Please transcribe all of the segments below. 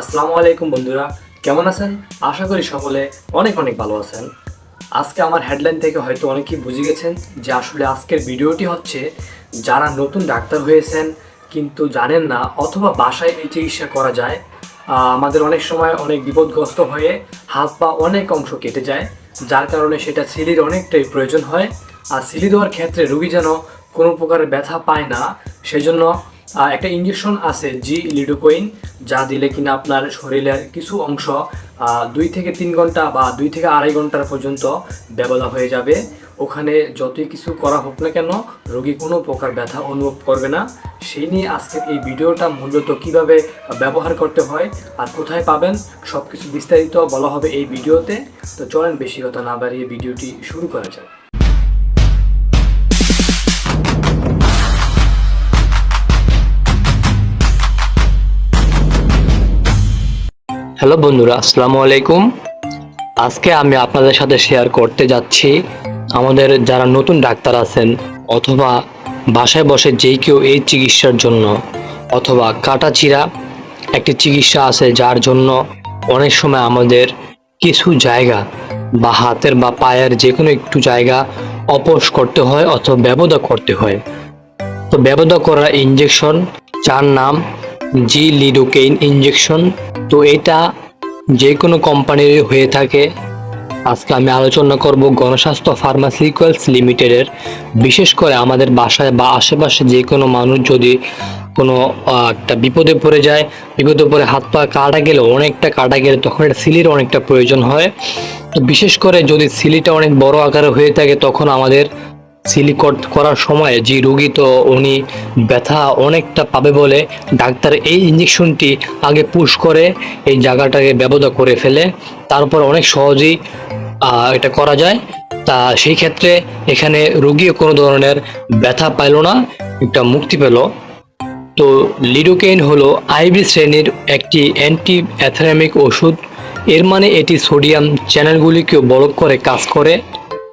আসসালামু আলাইকুম বন্ধুরা, কেমন আছেন? আশা করি সকলে অনেক অনেক ভালো আছেন। আজকে আমার হেডলাইন থেকে হয়তো অনেকেই বুঝে গেছেন যে আসলে আজকের ভিডিওটি হচ্ছে যারা নতুন ডাক্তার হয়েছেন কিন্তু জানেন না অথবা বাসায় এই চিকিৎসা করা যায় আমাদের অনেক সময় অনেক বিপদগ্রস্ত হয়ে হাত পা অনেক অংশ কেটে যায়, যার কারণে সেটা সিলির অনেকটাই প্রয়োজন হয়। আর সিলি দেওয়ার ক্ষেত্রে রুগী যেন কোনো প্রকারের ব্যথা পায় না, সেজন্য একটা ইঞ্জেকশন আছে জি লিডোকোইন যা দিলে কিনা আপনার শরীরের কিছু অংশ দুই থেকে তিন ঘণ্টা বা দুই থেকে আড়াই ঘণ্টার পর্যন্ত ব্যবধা হয়ে যাবে। ওখানে যতই কিছু করা হোক না কেন, রোগী কোনো প্রকার ব্যথা অনুভব করবে না। সেই নিয়ে আজকের এই ভিডিওটা মূলত কীভাবে ব্যবহার করতে হয় আর কোথায় পাবেন সব কিছু বিস্তারিত বলা হবে এই ভিডিওতে। তো চলেন, বেশি কথা না বাড়িয়ে ভিডিওটি শুরু করা যাক। হ্যালো বন্ধুরা, আসসালামু আলাইকুম। আজকে আমি আপনাদের সাথে শেয়ার করতে যাচ্ছি। আমাদের যারা নতুন ডাক্তার আছেন অথবা বাসায় বসে যেই কেউ এই চিকিৎসার জন্য অথবা কাটাচিরা একটি চিকিৎসা আছে যার জন্য অনেক সময় আমাদের কিছু জায়গা বা হাতের বা পায়ের যে কোনো একটু জায়গা অপস করতে হয় অথবা ব্যবধা করতে হয়। তো ব্যবধা করা ইঞ্জেকশন যার নাম জি লিডোকেইন ইঞ্জেকশন তো এটা যে কোনো কোম্পানির হয়ে থাকে। আজকে আমি আলোচনা করব গণস্বাস্থ্য ফার্মাসিউটিক্যালস লিমিটেডের বিশেষ করে আমাদের বাসায় বা আশেপাশে যে কোনো মানুষ যদি কোনো একটা বিপদে পড়ে যায়, বিপদে পড়ে হাত পা কাটা গেলে অনেকটা কাটা গেলে তখন এটা সিলির অনেকটা প্রয়োজন হয়। তো বিশেষ করে যদি সিলিটা অনেক বড় আকারে হয়ে থাকে, তখন আমাদের সিলি কর- করার সময় যে রোগী তো উনি ব্যথা অনেকটা পাবে বলে ডাক্তার এই ইঞ্জেকশনটি আগে পুশ করে এই জায়গাটাকে ব্যবধা করে ফেলে। তারপর অনেক সহজেই এটা করা যায়। তা সেই ক্ষেত্রে এখানে রোগীও কোনো ধরনের ব্যথা পাইল না, একটা মুক্তি পেল। তো লিডোকেইন হলো আইভি শ্রেণির একটি অ্যান্টি অ্যাথেরামিক ওষুধ। এর মানে এটি সোডিয়াম চ্যানেলগুলিকেও বলক করে কাজ করে।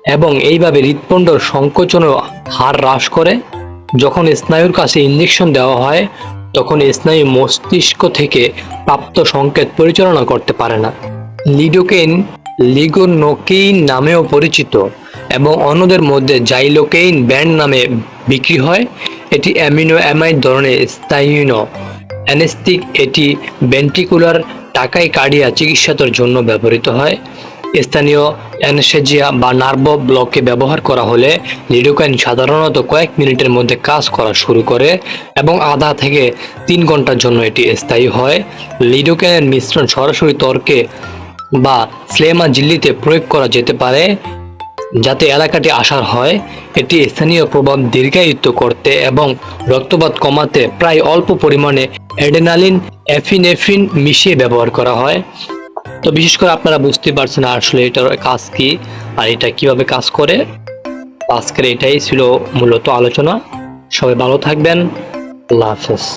এবং এইভাবে হৃৎপিণ্ডর সংকোচনও হার হ্রাস করে। যখন স্নায়ুর কাছে ইঞ্জেকশন দেওয়া হয়, তখন স্নায়ু মস্তিষ্ক থেকে প্রাপ্ত সংকেত পরিচালনা করতে পারে না। লিডোকেইন লিগোনোকেইন নামেও পরিচিত এবং অন্যদের মধ্যে জাইলোকেইন ব্যান্ড নামে বিক্রি হয়। এটি অ্যামিনো অ্যামাইড ধরনের স্থায়ীন অ্যানেস্টিক এটি ভেন্ট্রিকুলার টাকাই কার্ডিয়া চিকিৎসার জন্য ব্যবহৃত হয়। স্থানীয় অ্যানেসেজিয়া বা নার্ভ ব্লকে ব্যবহার করা হলে লিডোকাইন সাধারণত কয়েক মিনিটের মধ্যে কাজ করা শুরু করে এবং আধা থেকে তিন ঘণ্টার জন্য এটি স্থায়ী হয়। লিডোকাইনের মিশ্রণ সরাসরি তর্কে বা স্লেমা জিল্লিতে প্রয়োগ করা যেতে পারে, যাতে এলাকাটি আসার হয়। এটি স্থানীয় প্রভাব দীর্ঘায়িত করতে এবং রক্তপাত কমাতে প্রায় অল্প পরিমাণে অ্যাডেনালিন এফিনেফ্রিন মিশিয়ে ব্যবহার করা হয়। তো বিশেষ করে আপনারা বুঝতে পারছেন আসলে এটার কাজ কি আর এটা কীভাবে কাজ করে। আজকের এটাই ছিল মূলত আলোচনা। সবাই ভালো থাকবেন। আল্লাহ হাফেজ।